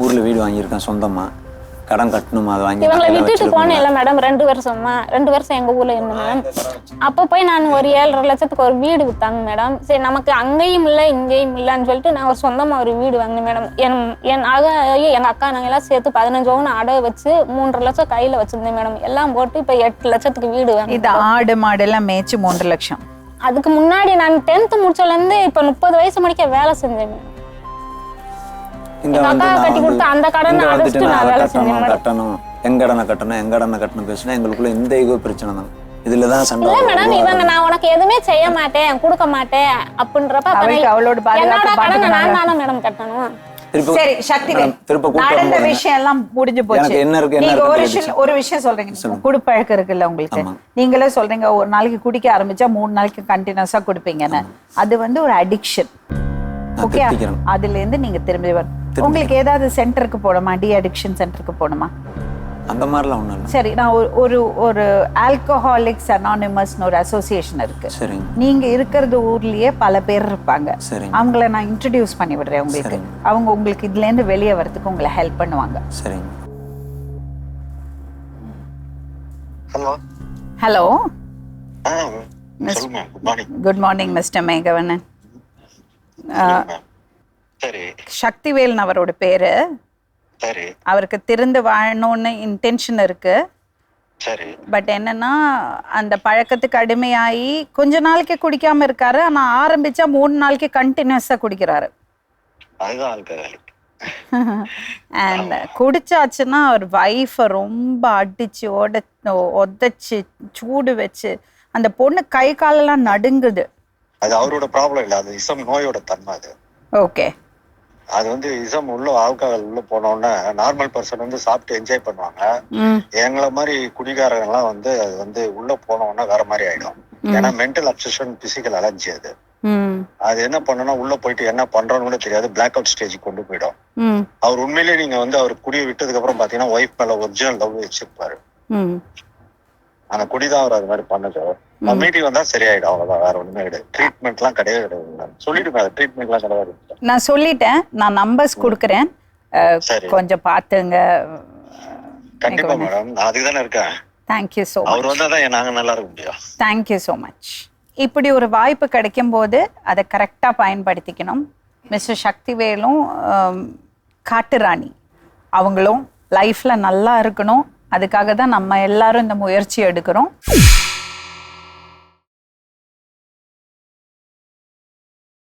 ஊரில் வீடு வாங்கியிருக்கேன் சொந்தமாக கடன் கட்டணுமா அதை வாங்கி இவங்களை விட்டுட்டு. போனேன் இல்ல மேடம் ரெண்டு வருஷமா ரெண்டு வருஷம் எங்க ஊர்ல இருந்தேன் மேடம் அப்போ போய் நான் ஒரு ஏழரை லட்சத்துக்கு ஒரு வீடு வித்தாங்க மேடம் சரி நமக்கு அங்கேயும் இல்லை இங்கேயும் இல்லைன்னு சொல்லிட்டு நான் ஒரு சொந்தமா ஒரு வீடு வாங்கினேன் மேடம் என் என் அக எங்க அக்கா நாங்க எல்லாம் சேர்த்து பதினஞ்சு பவுன் அடகு வச்சு மூன்றரை லட்சம் கையில வச்சிருந்தேன் மேடம் எல்லாம் போட்டு இப்ப எட்டு லட்சத்துக்கு வீடு வாங்க இது ஆடு மாடெல்லாம் மேய்ச்சி மூன்று லட்சம். அதுக்கு முன்னாடி நான் டென்த் முடிச்சதுல இருந்து இப்ப முப்பது வயசு முடிக்க வேலை செஞ்சேன் கட்டி கொடுத்த அந்த கடனை அடைச்சிட்டு நான் வேலை செஞ்சேன். கட்டணும். எங்க கடனை கட்டணும் எங்க கடனை கட்டணும் பேசினா எங்களுக்குள்ள எந்த ஈகோ பிரச்சனை தான். இதுல தான் சண்டை. மேடம் இவங்க நான் உனக்கு எதுவுமே செய்ய மாட்டேன் கொடுக்க மாட்டேன் அப்படின்றப்ப அவளோட கடனை. நான் தானே மேடம் கட்டணும்? சரி சக்தி நடந்த விஷயம் எல்லாம் முடிஞ்சு போச்சு. எனக்கு என்ன இருக்கு, என்ன நீங்க ஒரு விஷயம் ஒரு விஷயம் சொல்றீங்க. குடுப்பழக்கம் இருக்குல்ல உங்களுக்கு. நீங்களே சொல்றீங்க ஒரு நாளைக்கு குடிக்க ஆரம்பிச்சா மூணு நாளைக்கு கண்டினியூஸா குடிப்பீங்கன்னு. அது வந்து ஒரு அடிக்ஷன் ஓகே அதுல இருந்து நீங்க திரும்பி வர உங்களுக்கு ஏதாவது சென்டருக்கு போகணுமா? டி அடிக்ஷன் சென்டருக்கு போகணுமா? அந்த மாதிரிலாம் ஒன்றும் சரி நான் ஒரு- ஒரு ஒரு ஆல்கஹாலிக்ஸ் அனானிமஸ்னு ஒரு அசோசியேஷன் இருக்கு. சரிங்க. நீங்க இருக்கிறது ஊர்லயே பல பேர் இருப்பாங்க. சரிங்க. அவங்கள நான் இன்ட்ரடியூஸ் பண்ணி விடுறேன் உங்களுக்கு. அவங்க உங்களுக்கு இதுல இருந்து வெளியே வரதுக்கு உங்களை ஹெல்ப் பண்ணுவாங்க. சரிங்க. Hello hello good morning good morning mister மேகவனன் சரி சக்திவேல்னு அவரோட பேரு. சரி. அவருக்கு திருந்து வாழணும்னு இன்டென்ஷன் இருக்கு. சரி. பட் என்னன்னா அந்த பழக்கத்துக்கு அடிமையாகி கொஞ்ச நாளைக்கு குடிக்காம இருக்காரு. ஆனா ஆரம்பிச்சா மூணு நாளைக்கு கண்டினியூஸா குடிக்கிறாரு. அண்ட் குடிச்சாச்சுன்னா அவர் ஒய்ஃபை ரொம்ப அடிச்சு உட உதச்சு சூடு வச்சு அந்த பொண்ணு கை காலெல்லாம் நடுங்குது. அது அவரோட ப்ராப்ளம் இல்ல. அது இசம் நோயோட தன்மை அது. ஓகே அது வந்து இசம் உள்ள ஆல்கஹால் உள்ள போனோடனே நார்மல் பர்சன் வந்து சாப்பிட்டு என்ஜாய் பண்ணுவாங்க. எங்களை மாதிரி குடிகாரங்க எல்லாம் வந்து அது வந்து உள்ள போனோடனே வேற மாதிரி ஆயிடும். ஏன்னா மென்டல் அப்சஷன் பிசிக்கல் அலர்ஜி அது. அது என்ன பண்ணுனா உள்ள போயிட்டு என்ன பண்றோம்னு கூட தெரியாது பிளாக் அவுட் ஸ்டேஜுக்கு கொண்டு போயிடும். அவர் உண்மையிலேயே நீங்க வந்து அவர் குடியை விட்டதுக்கு அப்புறம் பாத்தீங்கன்னா ஒய்ஃப் மேல ஒரிஜினல் லவ் வச்சிருப்பாரு. அந்த குடிதான் அவர் அது மாதிரி பண்ணது. மீட்டிங் வந்தா சரியாயிடும் அவ்வளவுதான். வேற ஒண்ணுமே கிடையாது. ட்ரீட்மெண்ட் எல்லாம் கிடையவே கிடையாது. சொல்லிடுங்க அது ட்ரீட்மெண்ட் எல்லாம் கிடையாது. நான் சொல்லிட்டேன். நான் நம்பர்ஸ் கொடுக்குறேன். கொஞ்சம் பார்த்துங்க. கண்டிப்பா மேடம் நான் அதுக்கு தானே இருக்கேன். தேங்க்யூ ஸோ அவர் மச் வந்தாதான் நாங்க நல்லா இருக்க முடியும். தேங்க்யூ ஸோ மச் இப்படி ஒரு வாய்ப்பு கிடைக்கும் போது அதை கரெக்டாக பயன்படுத்திக்கணும். மிஸ்டர் சக்திவேலும் காட்டுராணி அவங்களும் லைஃப்பில் நல்லா இருக்கணும். அதுக்காக தான் நம்ம எல்லாரும் இந்த முயற்சி எடுக்கிறோம்.